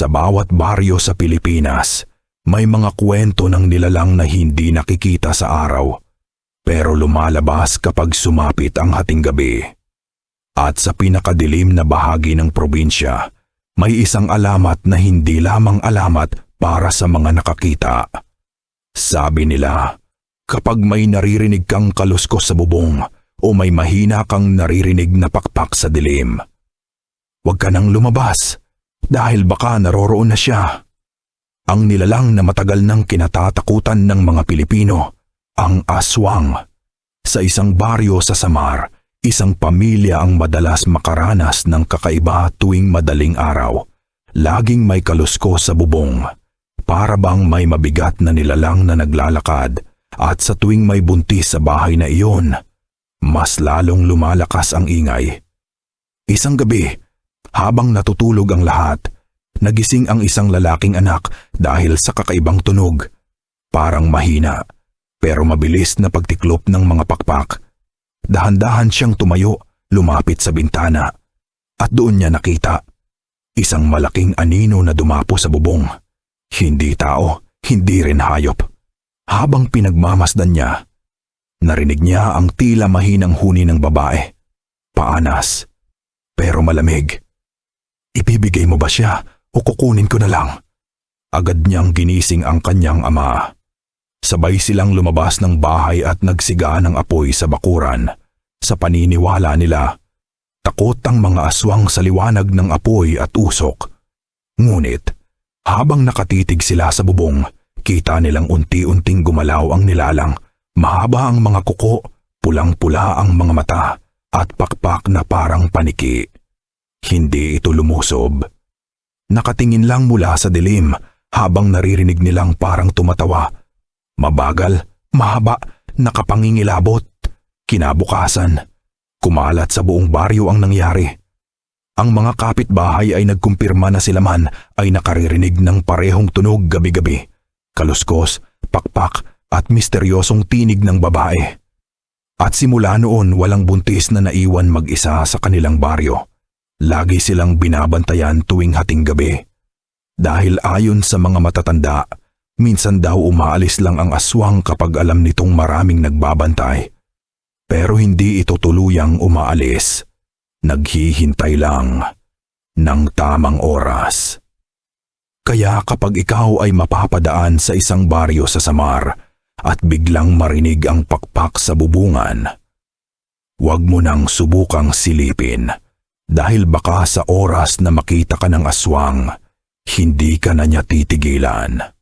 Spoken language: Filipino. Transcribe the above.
Sa bawat baryo sa Pilipinas, may mga kwento ng nilalang na hindi nakikita sa araw, pero lumalabas kapag sumapit ang hating gabi. At sa pinakadilim na bahagi ng probinsya, may isang alamat na hindi lamang alamat para sa mga nakakita. Sabi nila, kapag may naririnig kang kaluskos sa bubong o may mahina kang naririnig na pakpak sa dilim, huwag ka nang lumabas dahil baka naroroon na siya. Ang nilalang na matagal nang kinatatakutan ng mga Pilipino, ang aswang. Sa isang baryo sa Samar, isang pamilya ang madalas makaranas ng kakaiba tuwing madaling araw. Laging may kaluskos sa bubong. Para bang may mabigat na nilalang na naglalakad at sa tuwing may buntis sa bahay na iyon, mas lalong lumalakas ang ingay. Isang gabi, habang natutulog ang lahat, nagising ang isang lalaking anak dahil sa kakaibang tunog. Parang mahina, pero mabilis na pagtiklop ng mga pakpak. Dahan-dahan siyang tumayo, lumapit sa bintana. At doon niya nakita, isang malaking anino na dumapo sa bubong. Hindi tao, hindi rin hayop. Habang pinagmamasdan niya, narinig niya ang tila mahinang huni ng babae. Paanas, pero malamig. Ibibigay mo ba siya o kukunin ko na lang? Agad niyang ginising ang kanyang ama. Sabay silang lumabas ng bahay at nagsiga ng apoy sa bakuran. Sa paniniwala nila, takot ang mga aswang sa liwanag ng apoy at usok. Ngunit, habang nakatitig sila sa bubong, kita nilang unti-unting gumalaw ang nilalang. Mahaba ang mga kuko, pulang-pula ang mga mata, at pakpak na parang paniki. Hindi ito lumusob. Nakatingin lang mula sa dilim habang naririnig nilang parang tumatawa. Mabagal, mahaba, nakapangingilabot. Kinabukasan, kumalat sa buong baryo ang nangyari. Ang mga kapitbahay ay nagkumpirma na sila man ay nakaririnig ng parehong tunog gabi-gabi. Kaluskos, pakpak at misteryosong tinig ng babae. At simula noon walang buntis na naiwan mag-isa sa kanilang baryo. Lagi silang binabantayan tuwing hating gabi. Dahil ayon sa mga matatanda, minsan daw umaalis lang ang aswang kapag alam nitong maraming nagbabantay. Pero hindi ito tuluyang umaalis. Naghihintay lang ng tamang oras. Kaya kapag ikaw ay mapapadaan sa isang baryo sa Samar at biglang marinig ang pakpak sa bubungan, huwag mo nang subukang silipin dahil baka sa oras na makita ka ng aswang, hindi ka na niya titigilan.